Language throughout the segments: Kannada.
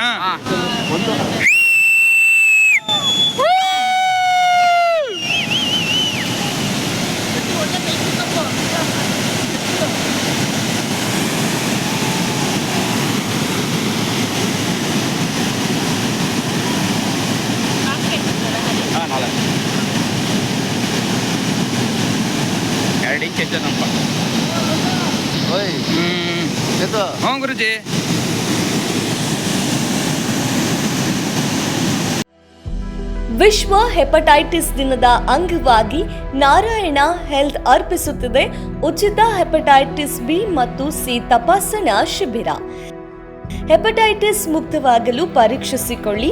ಹಾ ಒಂದು ಹಾ ನಾಳೆ ಎರಡು ಇಂಚ್ ಹೆಚ್ಚನಪ್ಪ ಓಯ್ ಹ್ಮ್ ಎದ್ದು ಹ್ಞೂ ಗುರುಜಿ ವಿಶ್ವ ಹೆಪಟೈಟಿಸ್ ದಿನದ ಅಂಗವಾಗಿ ನಾರಾಯಣ ಹೆಲ್ತ್ ಅರ್ಪಿಸುತ್ತಿದೆ. ಉಚಿತ ಹೆಪಟೈಟಿಸ್ ಬಿ ಮತ್ತು ಸಿ ತಪಾಸಣಾ ಶಿಬಿರ. ಹೆಪಟೈಟಿಸ್ ಮುಕ್ತವಾಗಲು ಪರೀಕ್ಷಿಸಿಕೊಳ್ಳಿ.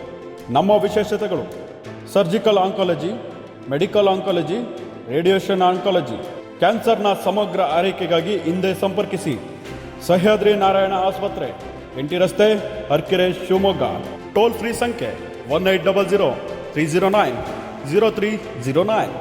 ನಮ್ಮ ವಿಶೇಷತೆಗಳು. Surgical oncology medical oncology radiation oncology ಕ್ಯಾನ್ಸರ್ನ ಸಮಗ್ರ ಆರೈಕೆಗಾಗಿ ಹಿಂದೆ ಸಂಪರ್ಕಿಸಿ. ಸಹ್ಯಾದ್ರಿ ನಾರಾಯಣ ಆಸ್ಪತ್ರೆ, ಎಂಟಿ ರಸ್ತೆ ಹರ್ಕೆರೆ ಶಿವಮೊಗ್ಗ. ಟೋಲ್ ಫ್ರೀ ಸಂಖ್ಯೆ one eight double zero three zero nine zero three zero nine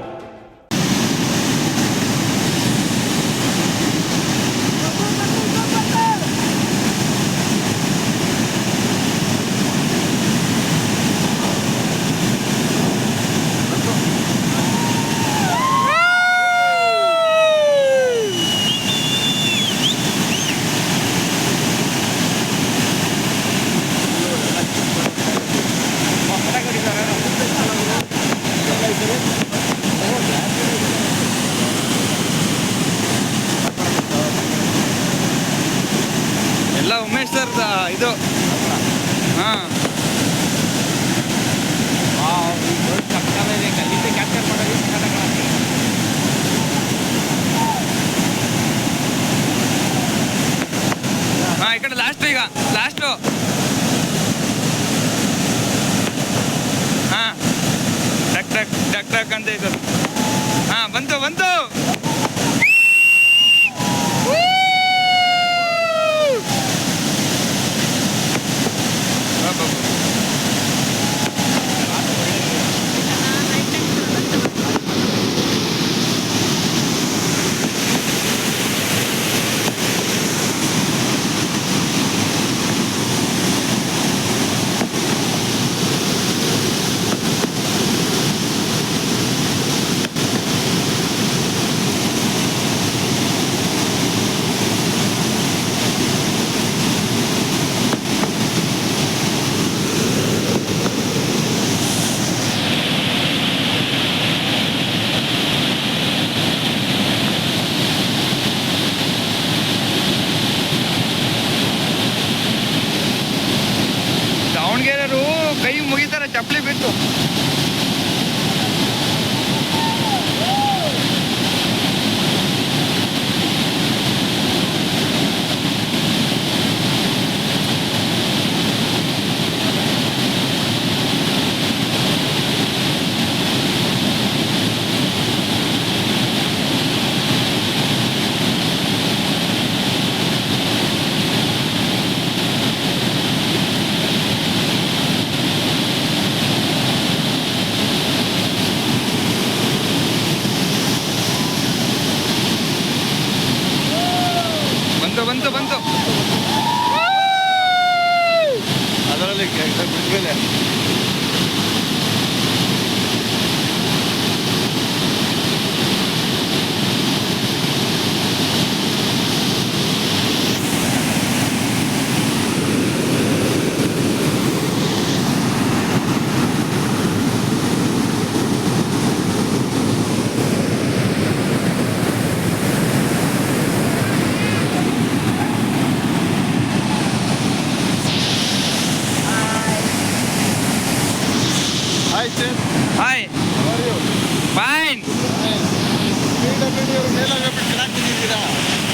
ಎಲ್ಲ ಉಮೇಶ್ ಸರ್ ಇದು ಹಾ ಹಾ ಈ ಕಡೆ ಲಾಸ್ಟ್ ಈಗ ಲಾಸ್ಟು ಹಾ. ಡಕ್ ಡಕ್ ಡಕ್ ಟಕ್ ಅಂತ ಹಾ ಬಂತು ಬಂತು. yok. okay i'm Öyle güzel böyle. Бувайте!